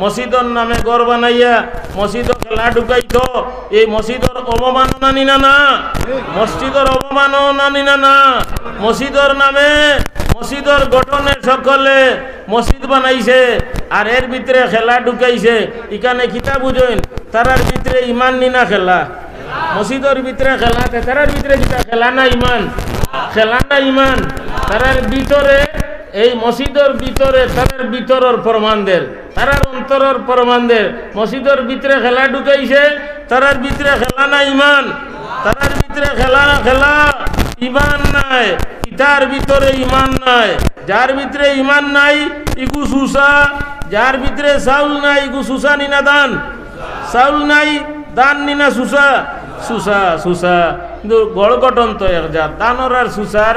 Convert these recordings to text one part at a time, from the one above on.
মসজিদর নামে গড় বানাইয়া মসজিদ খেলা ঢুকাইতো এই মসজিদর অবমাননা নিনা না মসজিদর অবমাননা নিনা না মসজিদর নামে মসজিদর গঠনে সকলে মসজিদ বানাইছে আর এর ভিতরে খেলা ঢুকাইছে এখানে কিতা বুঝেন? তারার ভিতরে ইমান নিনা খেলা। মসজিদর ভিতরে খেলা তারার ভিতরে কিতা? খেলা না ইমান। খেলা না ইমান। তারার ভিতরে এই মসজিদের ভিতরে তারার ভিতরের প্রমাণদের তারার অন্তরের প্রমাণদের মসজিদের ভিতরে খেলা ঢুকাইছে, তারার ভিতরে খেলা না ইমান। তারার ভিতরে খেলা খেলা ইমান নাই। ইটার ভিতরে ইমান নাই। যার ভিতরে ইমান নাই, ইগু সুসা। যার ভিতরে চাউল নাই, ইগু সুসা নিনা দান। চাউল নাই, দান নিনা সুসা। সুসা সুসা। কিন্তু গড় গঠন তো এক জাত। দানর আর সুসার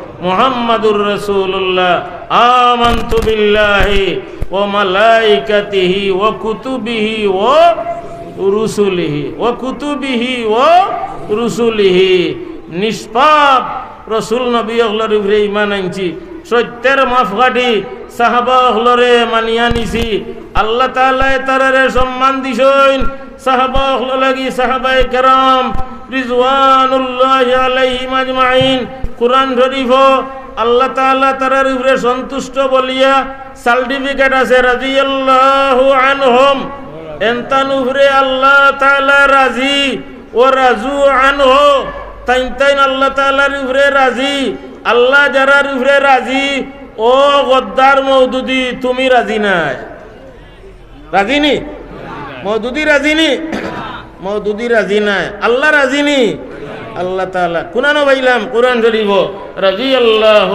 মুহাম্মাদুর রাসূলুল্লাহ, আমানতু বিল্লাহি ওয়া মালাইকাতিহি ওয়া কুতুবিহি ওয়া রুসুলিহি ও কুতুবিহি ও রুসুলিহি। নিষ্পাপ রসুল নবী অগলর উপরে ইমান আনছি, সত্যের মাফগাটি সাহাবা অগলরে মানিয়া নিছি। আল্লাহ তাআলা তারারে সম্মান দিছইন সাহাবা অগল লাগি সাহাবায়ে কেরাম রিজওয়ানুল্লাহ আলাইহিম আজমাইন। কুরআন শরীফ আল্লাহ তাআলা তারার উপরে সন্তুষ্ট বলিয়া সার্টিফিকেট আছে, রাদিয়াল্লাহু আনহুম। এন্তান উপরে আল্লাহ তাআলা রাজি ও রাজু আনহু। তাইন তাইন আল্লাহ তাআলার উপরে রাজি, আল্লাহ যারার উপরে রাজি, ও গদ্দার মৌদুদি তুমি রাজি নাই। রাজি নি? মৌদুদি রাজি নি? মৌদুদি রাজি নাই। আল্লাহ রাজি নি? আল্লাহ তাআলা কুনানো বাইলাম কোরআন শরীফ রাজি আল্লাহ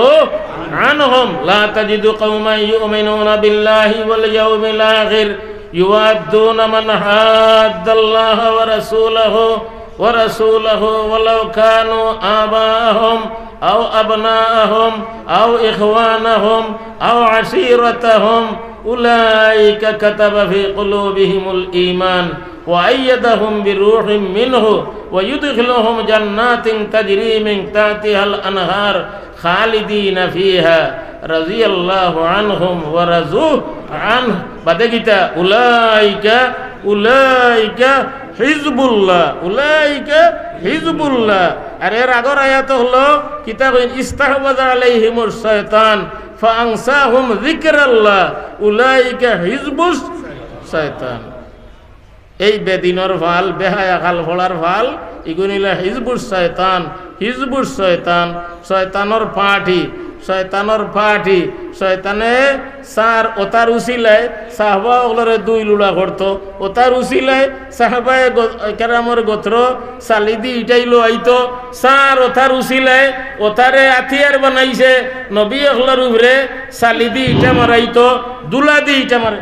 আনহুম লা তাজিদু কওমান ইউমিনুনা বিল্লাহি ওয়াল ইয়াউমিল আখির يوادون من حاد الله ورسوله ورسوله ولو كانوا آباءهم أو أبناءهم أو إخوانهم أو عشيرتهم أولئك كتب في قلوبهم الإيمان وأيدهم بروح منه ويدخلهم جنات تجري من تحتها الأنهار خالدين فيها رضي الله عنهم ورضوا عنه বাদে গীতা উলাইকা উলাইকা হিজবুল্লাহ উলাইকা হিজবুল্লাহ আর এর আগর আয়াত হলো কিতাব ইস্তাহবাজ আলাইহিমুর শয়তান ফাংসাহুম যিকরাল্লাহ উলাইকা হিজবুস শয়তান। এই বেদিনর ভালো, বেহায়া খাল ফলার ভালো ইগুনিলা হিজবুস শয়তান হিজবুস শয়তান, শয়তানর পাঠি। শয়তানর পাঠি। শয়তানে সার ওতার উসিলায় সাহবা ওগুলোরে দুই লুড়া করতো। ওতার উসিলায় সাহবায় কেরামর গোত্র সালিদি ইটাইলো আইতো। সার ওতার উসিলায় ওতারে আথিয়ার বানাইছে। নবী ওগুলোর উপরে সালিদি ইটা মারাইতো দুলাদি ইটা মারে